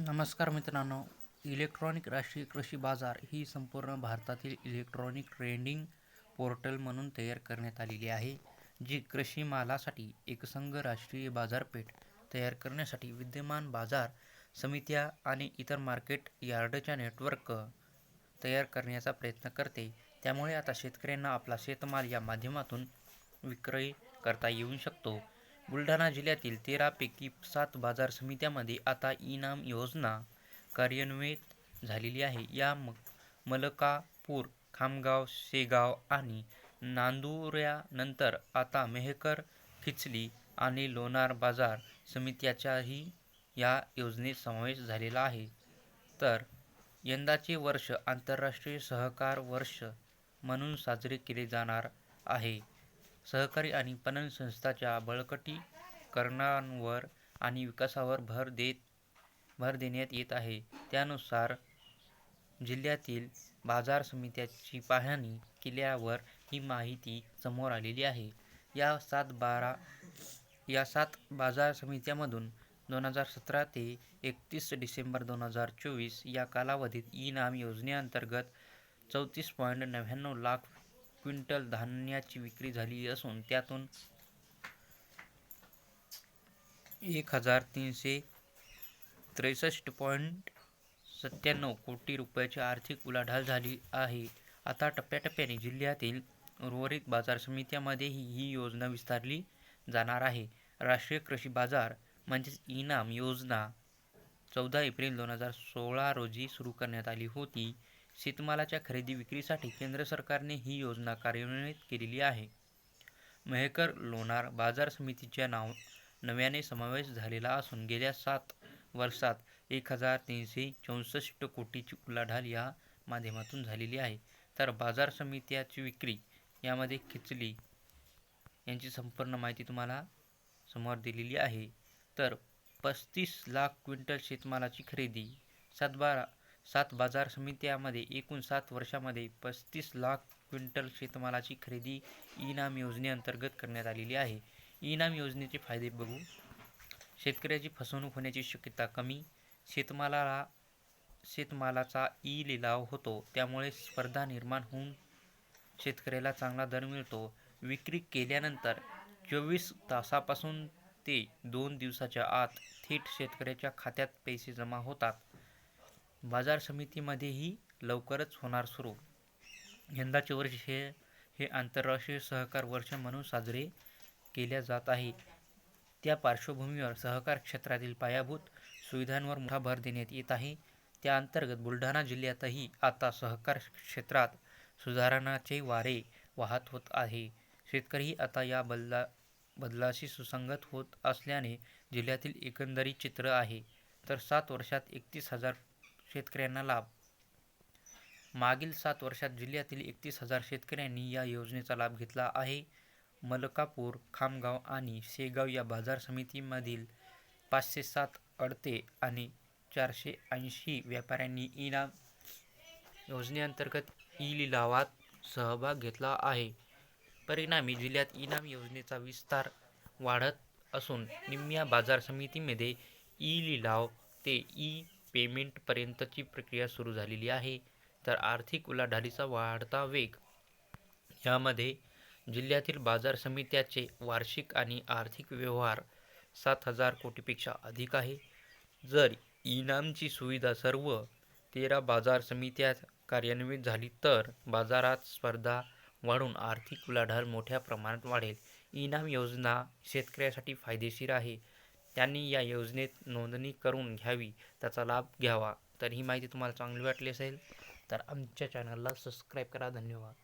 नमस्कार मित्रांनो. इलेक्ट्रॉनिक राष्ट्रीय कृषी बाजार ही संपूर्ण भारतातील इलेक्ट्रॉनिक ट्रेडिंग पोर्टल म्हणून तयार करण्यात आलेली आहे जी कृषी मालासाठी एकसंघ राष्ट्रीय बाजारपेठ तयार करण्यासाठी विद्यमान बाजार समित्या आणि इतर मार्केट यार्डच्या नेटवर्क तयार करण्याचा प्रयत्न करते. त्यामुळे आता शेतकऱ्यांना आपला शेतमाल या माध्यमातून विक्रय करता येऊ शकतो. बुलढाणा जिल्ह्यातील तेरापैकी सात बाजार समित्यामध्ये आता इनाम योजना कार्यान्वित झालेली आहे. या म मलकापूर खामगाव शेगाव आणि नांदुऱ्यानंतर आता मेहकर खिचली आणि लोणार बाजार समित्याचाही या योजनेत समावेश झालेला आहे. तर यंदाचे वर्ष आंतरराष्ट्रीय सहकार वर्ष म्हणून साजरे केले जाणार आहे. सहकारी आणि पणन संस्थांच्या बळकटीकरणावर आणि विकासावर भर देत भर देण्यात येत आहे. त्यानुसार जिल्ह्यातील बाजार समित्याची पाहणी केल्यावर ही माहिती समोर आलेली आहे. या सात बारा या सात बाजार समित्यामधून दोन हजार सतरा ते एकतीस डिसेंबर दोन हजार चोवीस या कालावधीत ई नाम योजनेअंतर्गत चौतीस पॉईंट नव्याण्णव लाख क्विंटल धान्याची विक्री झाली असून त्यातून एक हजार तीनशे त्रेसष्ट पॉईंट सत्त्याण्णव कोटी रुपयाची आर्थिक उलाढाल झाली आहे. आता टप्प्याटप्प्याने जिल्ह्यातील उर्वरित बाजार समित्यामध्येही ही योजना विस्तारली जाणार आहे. राष्ट्रीय कृषी बाजार म्हणजेच इनाम योजना चौदा एप्रिल दोन हजार सोळा रोजी सुरू करण्यात आली होती. शेतमालाच्या खरेदी विक्रीसाठी केंद्र सरकारने ही योजना कार्यान्वित केलेली आहे. मेहकर लोणार बाजार समितीच्या नाव नव्याने समावेश झालेला असून गेल्या सात वर्षात एक हजार तीनशे चौसष्ट कोटीची उलाढाल या माध्यमातून झालेली आहे. तर बाजार समित्याची विक्री यामध्ये खिचली यांची संपूर्ण माहिती तुम्हाला समोर दिलेली आहे. तर पस्तीस लाख क्विंटल शेतमालाची खरेदी सातबारा सात बाजार समित्यामध्ये एकूण सात वर्षामध्ये पस्तीस लाख क्विंटल शेतमालाची खरेदी इनाम योजनेअंतर्गत करण्यात आलेली आहे. इनाम योजनेचे फायदे बघू. शेतकऱ्याची फसवणूक होण्याची शक्यता कमी. शेतमालाला शेतमालाचा ई लिलाव होतो त्यामुळे स्पर्धा निर्माण होऊन शेतकऱ्याला चांगला दर मिळतो. विक्री केल्यानंतर चोवीस तासापासून ते दोन दिवसाच्या आत थेट शेतकऱ्याच्या खात्यात पैसे जमा होतात. बाजार समितीमध्येही लवकरच होणार सुरू. यंदाचे वर्ष हे हे आंतरराष्ट्रीय सहकार वर्ष म्हणून साजरे केल्या जात आहे त्या पार्श्वभूमीवर सहकार क्षेत्रातील पायाभूत सुविधांवर मोठा भर देण्यात येत आहे. त्या अंतर्गत बुलढाणा जिल्ह्यातही आता सहकार क्षेत्रात सुधारणाचे वारे वाहत होत आहे. शेतकरीही आता या बदला बदलाशी सुसंगत होत असल्याने जिल्ह्यातील एकंदरीत चित्र आहे. तर सात वर्षात एकतीस हजार शेतकऱ्यांना लाभ. मागील सात वर्षात जिल्ह्यातील एकतीस हजार शेतकऱ्यांनी या योजनेचा लाभ घेतला आहे. मलकापूर खामगाव आणि शेगाव या बाजार समितीमधील पाचशे सात अडते आणि चारशे ऐंशी व्यापाऱ्यांनी इनाम योजनेअंतर्गत ई लिलावात सहभाग घेतला आहे. परिणामी जिल्ह्यात इनाम योजनेचा विस्तार वाढत असून निम्म्या बाजार समितीमध्ये ई लिलाव ते ई पेमेंटपर्यंतची प्रक्रिया सुरू झालेली आहे. तर आर्थिक उलाढालीचा वाढता वेग यामध्ये जिल्ह्यातील बाजार समित्याचे वार्षिक आणि आर्थिक व्यवहार सात हजार कोटीपेक्षा अधिक आहे. जर इनामची सुविधा सर्व तेरा बाजार समित्यात कार्यान्वित झाली तर बाजारात स्पर्धा वाढून आर्थिक उलाढाल मोठ्या प्रमाणात वाढेल. इनाम योजना शेतकऱ्यासाठी फायदेशीर आहे. त्यांनी या योजनेत नोंदणी करून घ्यावी त्याचा लाभ घ्यावा. तर ही माहिती तुम्हाला चांगली वाटली असेल तर आमच्या चॅनलला सबस्क्राईब करा. धन्यवाद.